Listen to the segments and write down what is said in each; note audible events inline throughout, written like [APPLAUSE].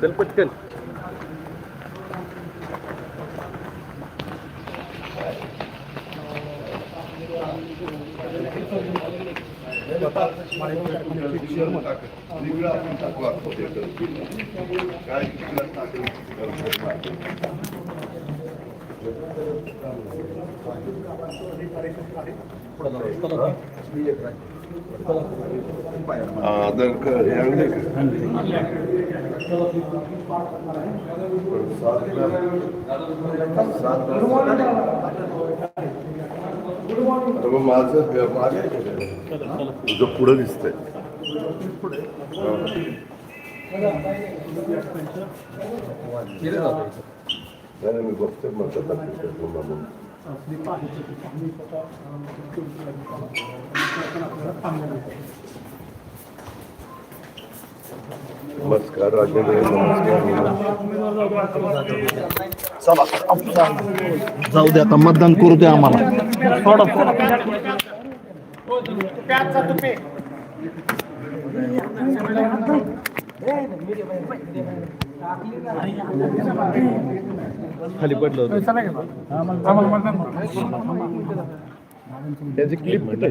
चल पटकन आदर कर यांनी मग माझं माझ्या तुझं पुढं दिसतंय नाही नाही, मी बघतोय मग नमस्कार राजेंद्र नमस्कार. जाऊ दे आता मतदान करू दे आम्हाला. खाली पडलं होतं. त्याची क्लिप कुठे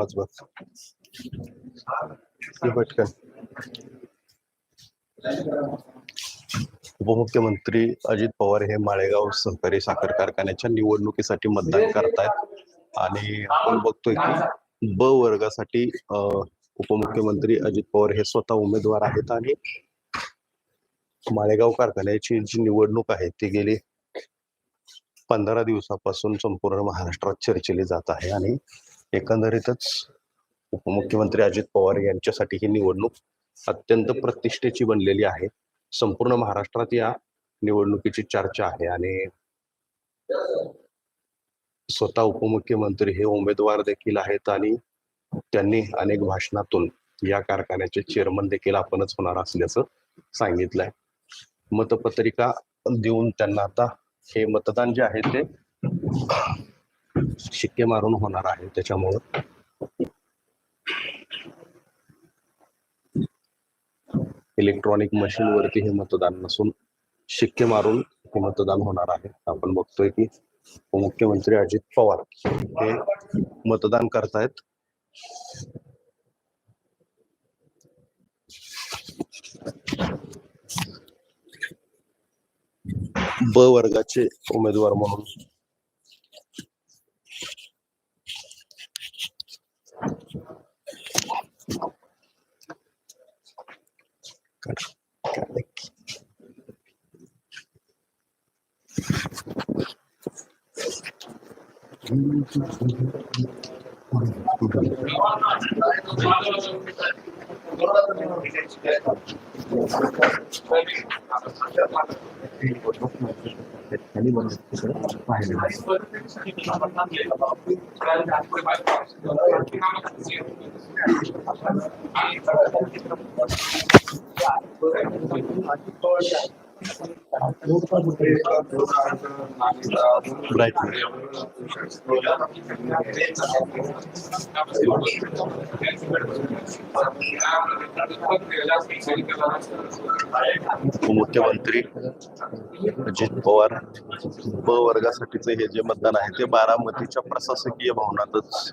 आवाज पटकन. उपमुख्यमंत्री अजित पवार हे माळेगाव सहकारी साखर कारखान्याच्या निवडणुकीसाठी मतदान करतायत. आणि आपण बघतोय की ब वर्गासाठी उपमुख्यमंत्री अजित पवार हे स्वतः उमेदवार आहेत आणि माळेगाव कारखान्याची जी निवडणूक आहे ती गेली पंधरा दिवसापासून संपूर्ण महाराष्ट्रात चर्चेली जात आहे. आणि एकंदरीतच उपमुख्यमंत्री अजित पवार यांच्यासाठी ही निवडणूक अत्यंत प्रतिष्ठेची बनलेली आहे. संपूर्ण महाराष्ट्रात या निवडणुकीची चर्चा आहे आणि स्वतः उपमुख्यमंत्री हे उमेदवार देखील आहेत आणि त्यांनी अनेक भाषणातून या कारखान्याचे चेअरमन देखील आपणच होणार असल्याचं सांगितलंय. मतपत्रिका देऊन त्यांना आता हे मतदान जे आहे ते शिक्के मारून होणार आहे त्याच्यामुळं. इलेक्ट्रॉनिक मशीन वरती हे मतदान नसून शिक्के मारून हे मतदान होणार आहे. आपण बघतोय की मुख्यमंत्री अजित पवार हे मतदान करतायत. ब वर्गाचे उमेदवार म्हणून Gotcha. Got it. Thank you. मुख्यमंत्री अजित पवार ब वर्गासाठीच हे जे मतदान आहे ते बारामतीच्या प्रशासकीय भवनातच.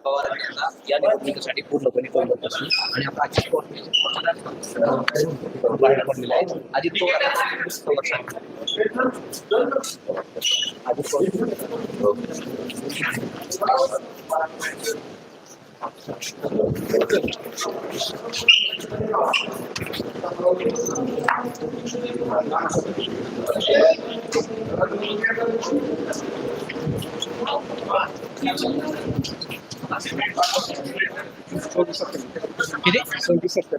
पवार यांना या निवडणुकीसाठी पूर्णपणे आणि आता अजित बाहेर आहेत आधी पवार यांना संरक्षण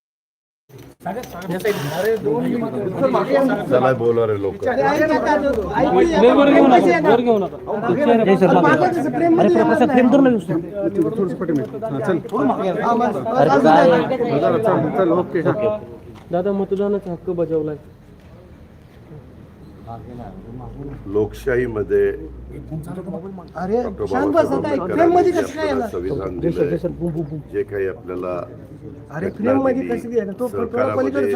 पवार किती त्याला बोलवा रे लोक. दादा मतदानाचा हक्क बजावलाय. लोकशाहीमध्ये डॉक्टर बाबासाहेब आंबेडकरांनी जे आपल्याला संविधान दिलंय, जे काही आपल्याला सहकारामध्ये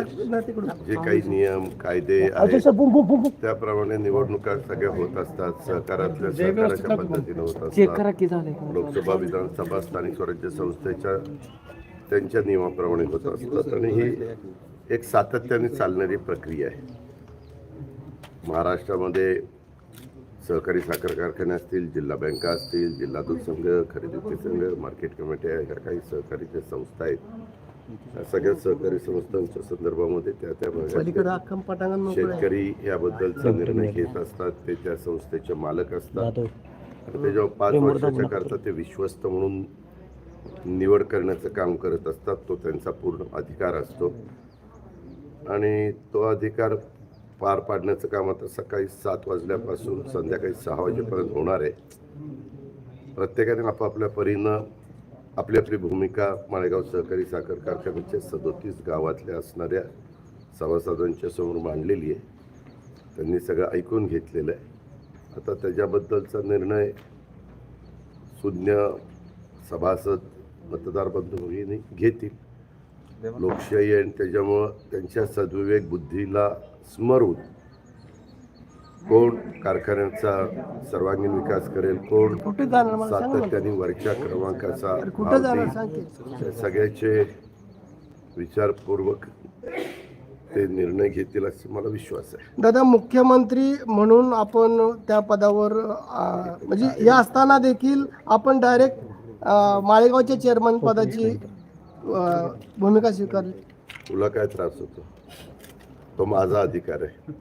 जे काही नियम कायदे आहेत त्याप्रमाणे निवडणुका सगळ्या होत असतात सहकारातल्या सहकाराच्या पद्धतीने होत असतात. लोकसभा विधानसभा स्थानिक स्वराज्य संस्थेच्या त्यांच्या नियमाप्रमाणे होत असतात. आणि ही एक सातत्याने चालणारी प्रक्रिया आहे. महाराष्ट्रामध्ये सहकारी साखर कारखाने असतील जिल्हा बँका असतील जिल्हा दूध संघ खरेदी विक्री संघ मार्केट कमिट्या ह्या काही सहकारीच्या संस्था आहेत या सगळ्या सहकारी संस्थांच्या संदर्भामध्ये त्या त्या भागात शेतकरी याबद्दलचा निर्णय घेत असतात ते त्या संस्थेचे मालक असतात. आणि ते जेव्हा पाच वर्षाच्या करता ते विश्वस्त म्हणून निवड करण्याचं काम करत असतात तो त्यांचा पूर्ण अधिकार असतो. आणि तो अधिकार पार पाडण्याचं काम आता सकाळी सात वाजल्यापासून संध्याकाळी सहा वाजेपर्यंत होणार आहे. प्रत्येकाने आपापल्या परीनं आपली आपली भूमिका माळेगाव सहकारी साखर कारखान्याच्या सदोतीस गावातल्या असणाऱ्या सभासदांच्या समोर मांडलेली आहे. त्यांनी सगळं ऐकून घेतलेलं आहे. आता त्याच्याबद्दलचा निर्णय सुज्ञ सभासद मतदार बंधू घेतील. लोकशाही आणि त्याच्यामुळं त्यांच्या सद्विवेक बुद्धीला स्मरून कोण कारखान्याचा सर्वांगीण विकास करेल कोण सातत्याने वरच्या क्रमांकाचा सगळ्याचे विचारपूर्वक ते निर्णय घेतील असे मला विश्वास आहे. दादा मुख्यमंत्री म्हणून आपण त्या पदावर म्हणजे हे असताना देखील आपण डायरेक्ट माळेगावच्या चेअरमन पदाची भूमिका स्वीकारली. तुला काय त्रास होतो? तो माझा अधिकार आहे.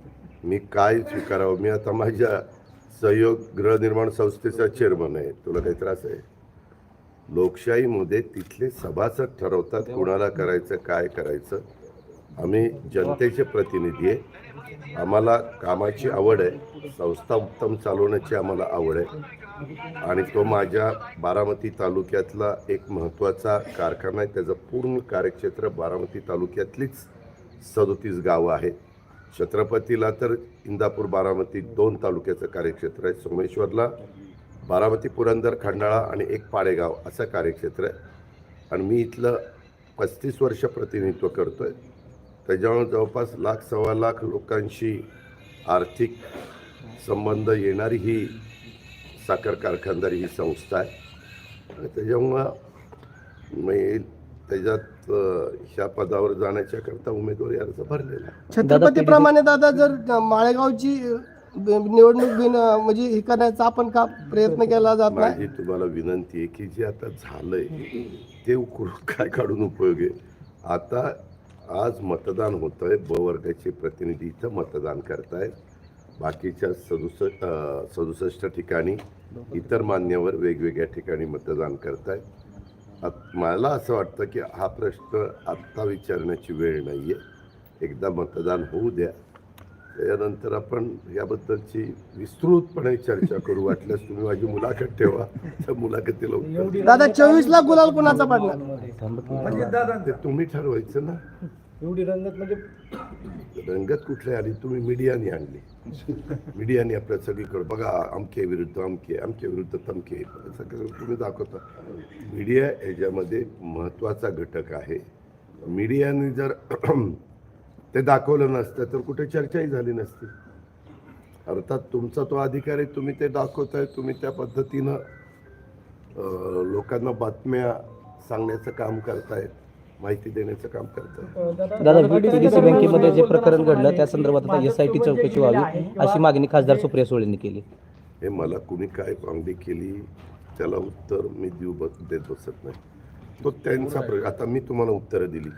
मी काय स्वीकारावं? मी आता माझ्या सहयोग गृहनिर्माण संस्थेचा चेअरमन आहे. तुला काही त्रास आहे? लोकशाहीमध्ये तिथले सभासद ठरवतात कुणाला करायचं काय करायचं. आम्ही जनतेचे प्रतिनिधी आहे. आम्हाला कामाची आवड आहे. संस्था उत्तम चालवण्याची आम्हाला आवड आहे. आणि तो माझ्या बारामती तालुक्यातला एक महत्त्वाचा कारखाना आहे. त्याचं पूर्ण कार्यक्षेत्र बारामती तालुक्यातलीच सदोतीस गावं आहेत. छत्रपतीला तर इंदापूर बारामती दोन तालुक्याचं कार्यक्षेत्र आहे. सोमेश्वरला बारामती पुरंदर खंडाळा आणि एक पाडेगाव असं कार्यक्षेत्र आहे. आणि मी इथलं पस्तीस वर्ष प्रतिनिधित्व करतो आहे त्याच्यामुळे जवळपास लाख सव्वा लाख लोकांशी आर्थिक संबंध येणारी ही साखर कारखानदारी ही संस्था आहे. आणि त्याच्यामुळं मी त्याच्यात ह्या पदावर जाण्याच्याकरता उमेदवारी अर्ज भरलेला आहे. छत्रपतीप्रमाणे दादा जर माळेगावची निवडणूक बिन म्हणजे हे करण्याचा आपण का प्रयत्न केला जात नाही? माझी तुम्हाला विनंती आहे की जे आता झालंय ते उकरून [LAUGHS] काय काढून उपयोग आहे? आता आज मतदान होतंय ब वर्गाचे प्रतिनिधी इथं मतदान करतायत. बाकीच्या सदुसष्ट सदुसष्ट ठिकाणी इतर मान्यवर वेगवेगळ्या ठिकाणी मतदान करतायत. मला असं वाटतं की हा प्रश्न आत्ता विचारण्याची वेळ नाही आहे एकदा मतदान होऊ द्या. त्याच्यानंतर आपण याबद्दलची विस्तृतपणे चर्चा करू. वाटल्यास तुम्ही माझी मुलाखत ठेवा. त्या मुलाखतीला उत्तर दादा चोवीस ला गुलाल कुणाचा पडणार ते तुम्ही ठरवायचं ना. एवढी रंगत म्हणजे रंगत कुठली आली? तुम्ही मीडियाने आणली. मीडियाने आपल्या सगळीकडे बघा अमके विरुद्ध अमके अमके विरुद्ध तमके. सगळं तुम्ही दाखवता. मीडिया याच्यामध्ये महत्त्वाचा घटक आहे. मीडियाने जर [CLEARS THROAT] ते दाखवलं नसतं तर कुठे चर्चाही झाली नसती. अर्थात तुमचा तो अधिकार आहे तुम्ही ते दाखवताय तुम्ही त्या पद्धतीनं लोकांना बातम्या सांगण्याचं काम करतायत. माहिती देण्याचं काम करतायत दादा पीडीसी बँकेमध्ये जे प्रकरण घडलं त्या संदर्भात आता एस आय टी चौकशी व्हावी अशी मागणी खासदार सुप्रिया सुळेंनी केली. हे मला कुणी काय मागणी केली त्याला उत्तर मी देऊ ब देत बसत नाही. तो त्यांचा प्रश्न आता मी तुम्हाला उत्तरं दिली.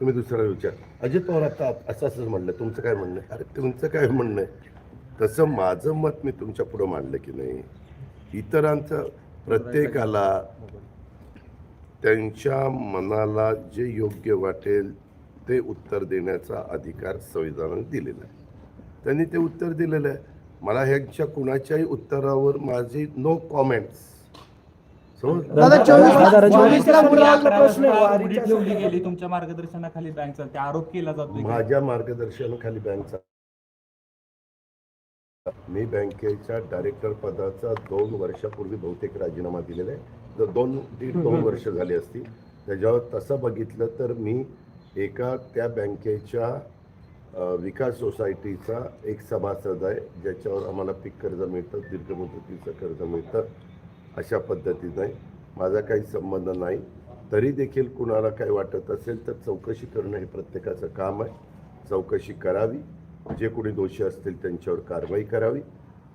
तुम्ही दुसरा विचार. अजित पवार आता असं असंच म्हणलं तुमचं काय म्हणणं आहे? अरे तुमचं काय म्हणणं आहे? तसं माझं मत मी तुमच्या पुढं मांडलं की नाही. इतरांचं प्रत्येकाला त्यांच्या मनाला जे योग्य वाटेल ते उत्तर देण्याचा अधिकार संविधानाने दिलेला आहे. त्यांनी ते उत्तर दिलेलं आहे. मला ह्यांच्या कुणाच्याही उत्तरावर माझी नो कॉमेंट्स ठेवली गेली तुमच्या मार्गदर्शनाखाली बँक चालते आरोप केला जातोय की? माझ्या मार्गदर्शनाखाली बँकचा. मी बँकेच्या डायरेक्टर पदाचा दोन वर्षापूर्वी बहुतेक राजीनामा दिलेला आहे. दोन दीड दोन वर्ष झाली असती त्याच्यावर तसं बघितलं तर मी एका त्या बँकेच्या विकास सोसायटीचा एक सभासद आहे ज्याच्यावर आम्हाला पीक कर्ज मिळतं दीर्घ मुदतीचं कर्ज मिळतं अशा पद्धतीने माझा काही संबंध नाही. तरी देखील कुणाला काही वाटत असेल तर चौकशी करणं हे प्रत्येकाचं काम आहे. चौकशी करावी. जे कोणी दोषी असतील त्यांच्यावर कारवाई करावी.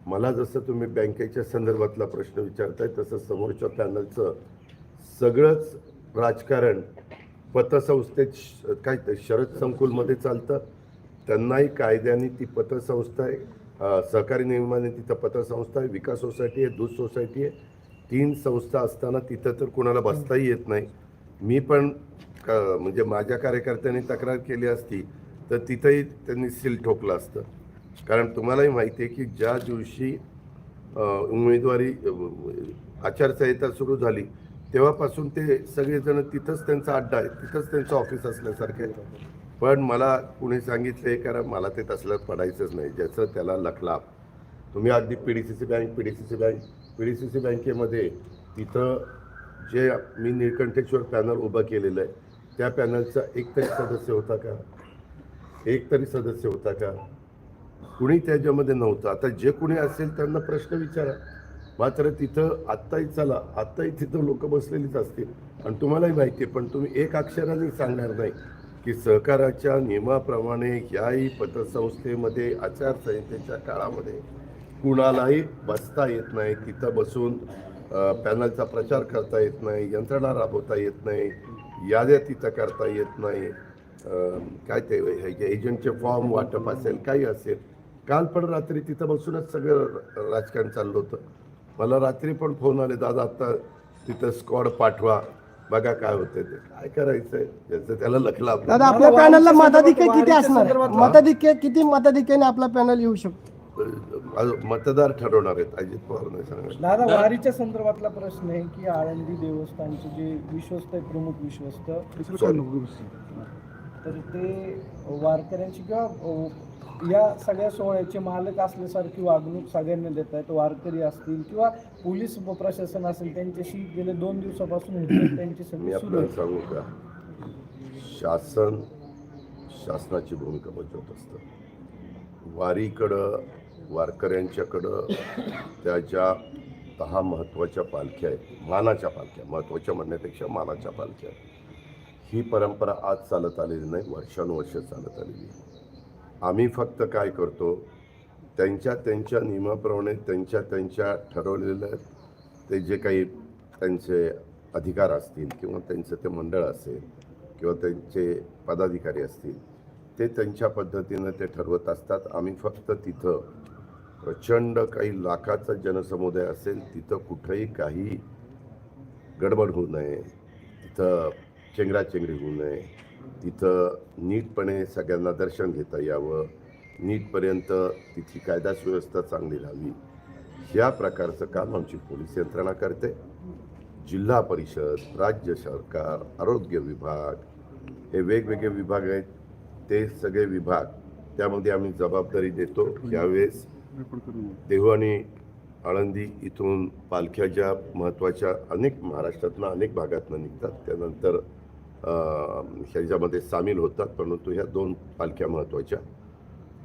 मला जसं तुम्ही बँकेच्या संदर्भातला प्रश्न विचारताय तसं समोरच्या पॅनलचं सगळंच राजकारण पतसंस्थेत श- काय ते शरद संकुलमध्ये चालतं. त्यांनाही कायद्याने ती पतसंस्था आहे. सहकारी नियमाने तिथं पतसंस्था आहे विकास सोसायटी आहे दूध सोसायटी आहे. तीन संस्था असताना तिथं तर कुणाला बसताही येत नाही. मी पण म्हणजे माझ्या कार्यकर्त्यांनी तक्रार केली असती तर तिथंही त्यांनी सील ठोकलं असतं. कारण तुम्हालाही माहिती आहे की ज्या दिवशी उमेदवारी आचारसंहिता सुरू झाली तेव्हापासून ते सगळेजण तिथंच त्यांचा अड्डा आहे तिथंच त्यांचं ऑफिस असल्यासारखे पण मला कुणी सांगितले कारण मला ते तसलं पडायचंच नाही ज्याचं त्याला लखलाप. तुम्ही अगदी P D C C bank P D C C bank P D C C बँकेमध्ये तिथं जे मी निळकंठेश्वर पॅनल उभं केलेलं आहे त्या पॅनलचा एक तरी सदस्य होता का? एक तरी सदस्य होता का? कुणी त्याच्यामध्ये नव्हतं. आता जे कुणी असेल त्यांना प्रश्न विचारा. मात्र तिथं आत्ताही चला आत्ताही तिथं लोक बसलेलीच असतील. आणि तुम्हालाही माहिती आहे पण तुम्ही एक अक्षराने सांगणार नाही की सहकाराच्या नियमाप्रमाणे याही पतसंस्थेमध्ये आचारसंहितेच्या काळामध्ये कुणालाही बसता येत नाही. तिथं बसून पॅनलचा प्रचार करता येत नाही यंत्रणा राबवता येत नाही याद्या तिथं करता येत नाही. काय ते हे- एजंटचे फॉर्म वाटप असेल काही असेल काल पण रात्री तिथं बसूनच सगळं राजकारण चाललं होतं. मला रात्री पण फोन आले दादा आता तिथं स्क्वॉड पाठवा बघा काय होतंय ते. काय करायचंय? त्याचं त्याला लखला दादा आपल्या पॅनलला मताधिक्य किती असणार? मताधिक्य किती मताधिक्याने आपला पॅनल येऊ शकतो? आज मतदार ठरवणार आहेत अजित पवार नाही सांगणार. दादा वारीच्या संदर्भातला प्रश्न आहे की आळंदी देवस्थानचे जे विश्वस्त आहे प्रमुख विश्वस्त तर ते वारकऱ्यांची किंवा या सगळ्या सोहळ्याचे मालक असल्यासारखी वागणूक सगळ्यांना देत आहेत. वारकरी असतील किंवा पोलीस प्रशासन असेल त्यांच्याशी गेले दोन दिवसापासून त्यांची मी सगळी सुरू आपल्याला आहे. सांगू का? शासन शासनाची भूमिका बजावत असतं. वारीकडं वारकऱ्यांच्याकडं त्या ज्या दहा महत्त्वाच्या पालख्या आहेत मानाच्या पालख्या महत्त्वाच्या म्हणण्यापेक्षा मानाच्या पालख्या. ही परंपरा आज चालत आलेली नाही वर्षानुवर्ष चालत आलेली आहे. आम्ही फक्त काय करतो? त्यांच्या त्यांच्या नियमाप्रमाणे त्यांच्या त्यांच्या ठरवलेलं ते जे काही त्यांचे अधिकार असतील किंवा त्यांचं ते मंडळ असेल किंवा त्यांचे पदाधिकारी असतील ते त्यांच्या पद्धतीनं ते ठरवत असतात. आम्ही फक्त तिथं प्रचंड काही लाखाचा जनसमुदाय असेल तिथं कुठंही काही गडबड होऊ नये तिथं चेंगराचेंगरी होऊ नये तिथं नीटपणे सगळ्यांना दर्शन घेता यावं. नीटपर्यंत तिथली कायदा सुव्यवस्था चांगली राहावी. ह्या प्रकारचं काम आमची पोलीस यंत्रणा करते. जिल्हा परिषद राज्य सरकार आरोग्य विभाग हे वेगवेगळे विभाग आहेत. ते सगळे विभाग त्यामध्ये आम्ही जबाबदारी देतो. यावेळेस देवानी आळंदी इथून पालख्या ज्या महत्त्वाच्या अनेक महाराष्ट्रातनं अनेक भागातनं निघतात त्यानंतर ह्याच्यामध्ये सामील होतात परंतु ह्या दोन पालख्या महत्त्वाच्या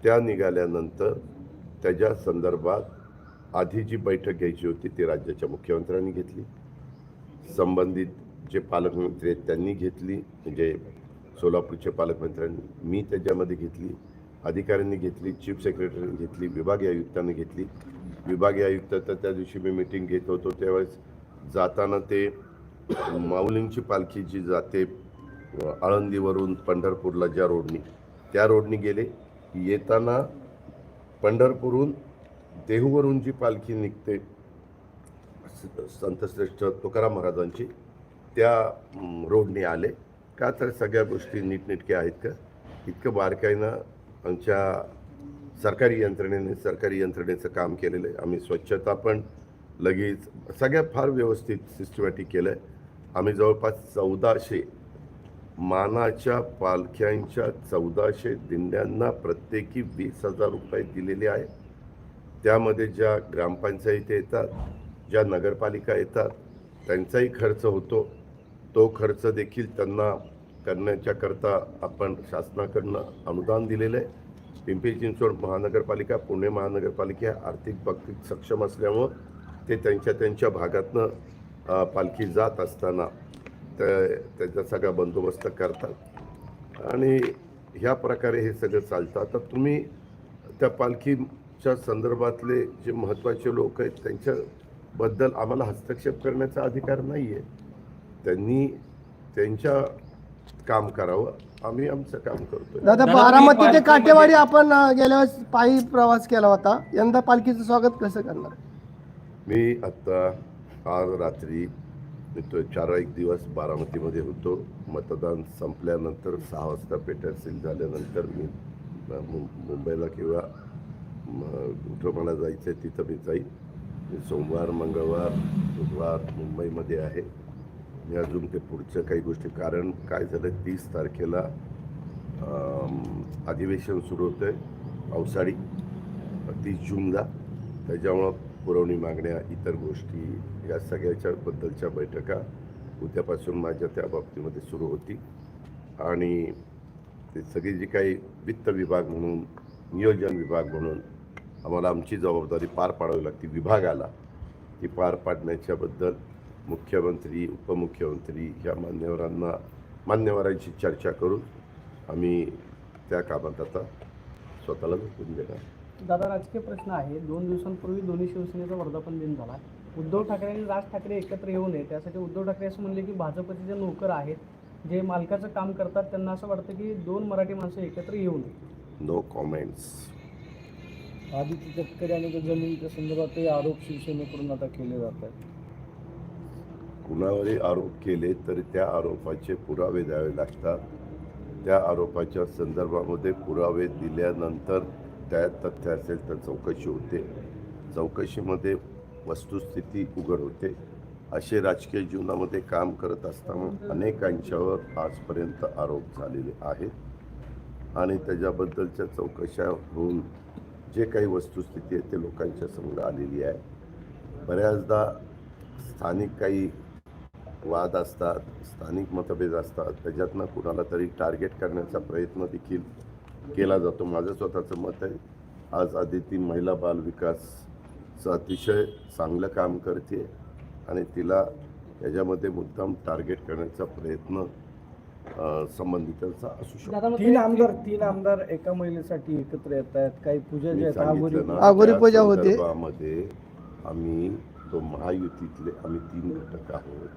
त्या निघाल्यानंतर त्याच्या संदर्भात आधी जी बैठक घ्यायची होती ती राज्याच्या मुख्यमंत्र्यांनी घेतली. संबंधित जे पालकमंत्री आहेत त्यांनी घेतली. म्हणजे सोलापूरचे पालकमंत्र्यांनी मी त्याच्यामध्ये घेतली. अधिकाऱ्यांनी घेतली चीफ सेक्रेटरीने घेतली विभागीय आयुक्तांनी घेतली. विभागीय आयुक्त तर त्या दिवशी मी मिटिंग घेत होतो. त्यावेळेस जाताना ते माऊलींची पालखी जी जाते आळंदीवरून पंढरपूरला ज्या रोडनी त्या रोडनी गेले. येताना पंढरपूरहून देहूवरून जी पालखी निघते संतश्रेष्ठ तुकाराम महाराजांची त्या रोडने आले. का तर सगळ्या गोष्टी नीटनेटक्या आहेत का? इतकं बारकाईनं आमच्या सरकारी यंत्रणेने सरकारी यंत्रणेचं काम केलेलं आहे. आम्ही स्वच्छता पण लगेच सगळ्या फार व्यवस्थित सिस्टमॅटिक केलं आहे आम्ही जवळपास चौदाशे मानाच्या पालख्यांच्या चौदाशे दिंड्यांना प्रत्येकी वीस हजार रुपये दिलेले आहेत. त्यामध्ये ज्या ग्रामपंचायती येतात ज्या नगरपालिका येतात त्यांचाही खर्च होतो. तो खर्च देखील त्यांना करण्याच्याकरता आपण शासनाकडनं अनुदान दिलेलं आहे. पिंपरी चिंचवड महानगरपालिका पुणे महानगरपालिका आर्थिक बाबतीत सक्षम असल्यामुळं ते त्यांच्या त्यांच्या भागातनं पालखी जात असताना त्या त्याचा सगळा बंदोबस्त करतात. आणि ह्या प्रकारे हे सगळं चालतं. आता तुम्ही त्या पालखीच्या संदर्भातले जे महत्त्वाचे लोक आहेत त्यांच्याबद्दल आम्हाला हस्तक्षेप करण्याचा अधिकार नाही आहे त्यांनी त्यांच्या काम करावं. आम्ही आमचं काम करतोय. दादा बारामती ते काटेवाडी आपण गेल्या वेळेस पायी प्रवास केला होता. यंदा पालखीचं स्वागत कसं करणार? मी आत्ता आज रात्री तो चार एक दिवस बारामतीमध्ये होतो. मतदान संपल्यानंतर सहा वाजता पेटर सील झाल्यानंतर मी मुंबईला किंवा कुठं मला जायचं आहे तिथं मी जाईन. मी सोमवार मंगळवार बुधवार मुंबईमध्ये आहे. मी अजून ते पुढच्या काही गोष्टी कारण काय झालं तीस तारखेला अधिवेशन सुरू होतं आहे पावसाळी तीस जूनला. त्याच्यामुळं पुरवणी मागण्या इतर गोष्टी या सगळ्याच्या बद्दलच्या बैठका उद्यापासून माझ्या त्या बाबतीमध्ये सुरू होती. आणि ते सगळी जी काही वित्त विभाग म्हणून नियोजन विभाग म्हणून आम्हाला आमची जबाबदारी पार पाडावी लागते. विभागाला ती पार पाडण्याच्याबद्दल मुख्यमंत्री उपमुख्यमंत्री ह्या मान्यवरांना मान्यवरांची चर्चा करून आम्ही त्या कामात आता स्वतःला भेटून देणार. दादा राजकीय प्रश्न आहे. दोन दिवसांपूर्वी दोन्ही शिवसेनेचा वर्धापन दिन झाला. उद्धव ठाकरे आणि राज ठाकरे एकत्र येऊ नये त्यासाठी उद्धव ठाकरे असं म्हणले की भाजपचे जे नोकर आहेत जे मालकाचं काम करतात त्यांना असं वाटतं की दोन मराठी माणसं एकत्र येऊ नये. नो कॉमेंट्स आदित्य तटकरे आणि जमिनीच्या संदर्भातही आरोप शिवसेनेकडून आता केले जात आहेत. कुणावरही आरोप केले तरी त्या आरोपाचे पुरावे द्यावे लागतात. त्या आरोपाच्या संदर्भामध्ये पुरावे दिल्यानंतर त्यात तथ्य असेल तर चौकशी होते. चौकशीमध्ये वस्तुस्थिती उघड होते. असे राजकीय जीवनामध्ये काम करत असताना अनेकांच्यावर आजपर्यंत आरोप झालेले आहेत. आणि त्याच्याबद्दलच्या चौकशा होऊन जे काही वस्तुस्थिती आहे ते लोकांच्या समोर आलेली आहे. बऱ्याचदा स्थानिक काही वाद असतात स्थानिक मतभेद असतात. त्याच्यातनं कुणाला तरी टार्गेट करण्याचा प्रयत्न देखील केला जातो. माझं स्वतःचं मत आहे. आज आदिती महिला बाल विकासचं अतिशय चांगलं काम करते आणि तिला याच्यामध्ये मुद्दाम टार्गेट करण्याचा प्रयत्न संबंधितांचा असू शकतो. तीन आमदार तीन आमदार एका महिलेसाठी एकत्र येत आहेत काही पूजा आहेत पूजा होते. आम्ही तो महायुतीतले आम्ही तीन घटक आहोत.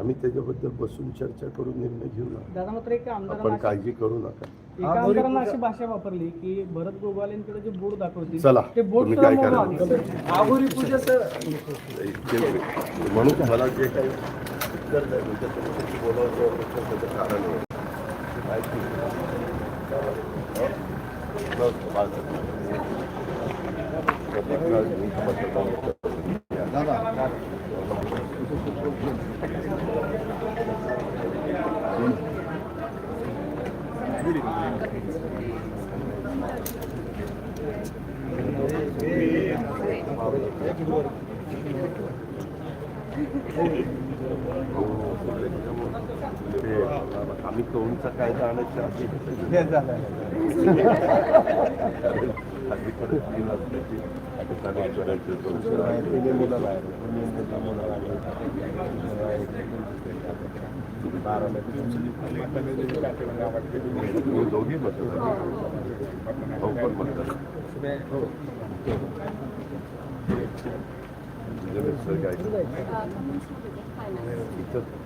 आम्ही त्याच्याबद्दल बसून चर्चा करून निर्णय घेऊ ना. दादा मात्र एका आपण काळजी करू नका. एका आमदारांना अशी भाषा वापरली की भरत गोगालेंकडे जे बोर्ड दाखवतील चला ते बोर्ड तुम्ही काय करा आगोरी पूजा सर. म्हणून मला जे काही उत्तर बोलावं त्याचं कारण आहे. माहिती आहे? हो? बस, बस. ते आम्ही कौनचा कायदा आणायच्या आधी दोघी म्हणतात भाऊ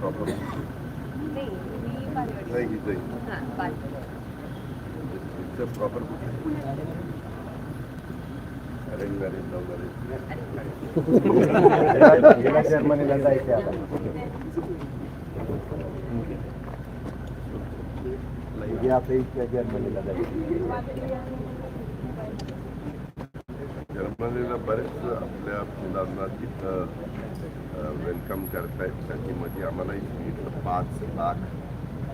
प्रॉपर नाही इथं इथं proper arrange marriage love marriage जर्मनीला जायचे आता. आता इतक्या जर्मनीला जर्मनीला बरेच आपल्या मुलांना तिथं वेलकम करतायत. त्याच्यामध्ये आम्हाला इथं पाच लाख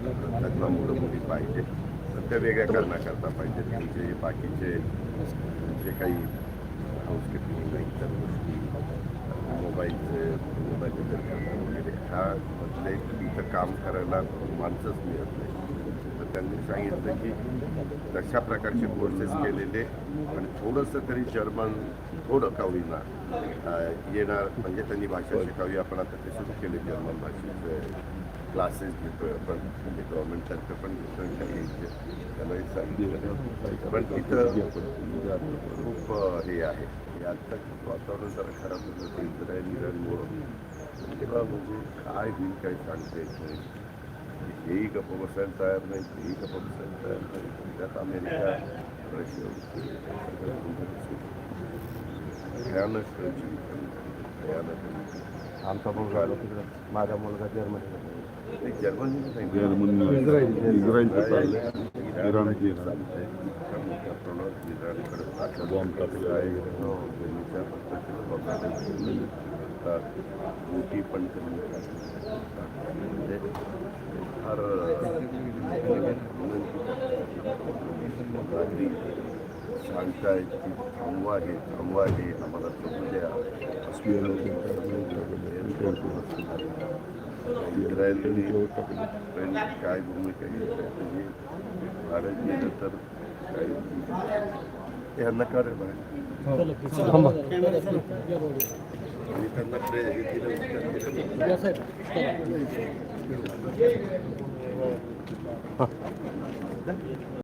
त्यांना मुलं मुली पाहिजे. तर त्या वेगळ्या करण्याकरता पाहिजे. त्यांचे बाकीचे जे काही हाऊसकीपिंग नाही तर गोष्टी मोबाईलचे मोबाईल वगैरे ह्यामधले तिथं काम करायला माणसंच मिळत नाही त्यांनी सांगितलं की तशा प्रकारचे कोर्सेस केलेले आणि थोडंसं तरी जर्मन थोडं का होईना अं, येणार म्हणजे त्यांनी भाषा शिकावी आपण आता ते सुरू केले जर्मन भाषेचे क्लासेस घेतोय आपण म्हणजे गव्हर्नमेंटतर्फे पण घेतोय काही त्यालाही सांगितलं. पण तिथं खूप हे आहे. हे आत्ता वातावरण जरा खराब होतं. इस्रायल इराणमुळं तेव्हा म्हणजे काय होईल काय सांगता येत नाही. हेही गप्प बसायला तयार नाही तेही गप्प बसायला तयार नाही त्यात अमेरिका रशिया सगळं भयानक जीवित भयानक आमचा मुलगा आला तिकडं माझा मुलगा जर्मनीला ते जर्मनीला नाही जर्मनी इस्रायलचं चाललंय इराणची चालतंय इतक्या मोठ्या प्रमाणात इराणकडे ताकद बॉम्ब टाकलेला आहे. हो, त्यांच्या पद्धतीनं बॉम्ब टाकतात. मोठी पण करून टाकतात. म्हणजे फार विनंती सांगताय की थांबवा हे थांबवा हे आम्हाला समजू द्या इस्रायलने इस्रायलची काय भूमिका घेतली म्हणजे भारत गेलं तर काय यांना कळेल थांबा आणि त्यांना प्रे हे दिलं उत्तर दिलं.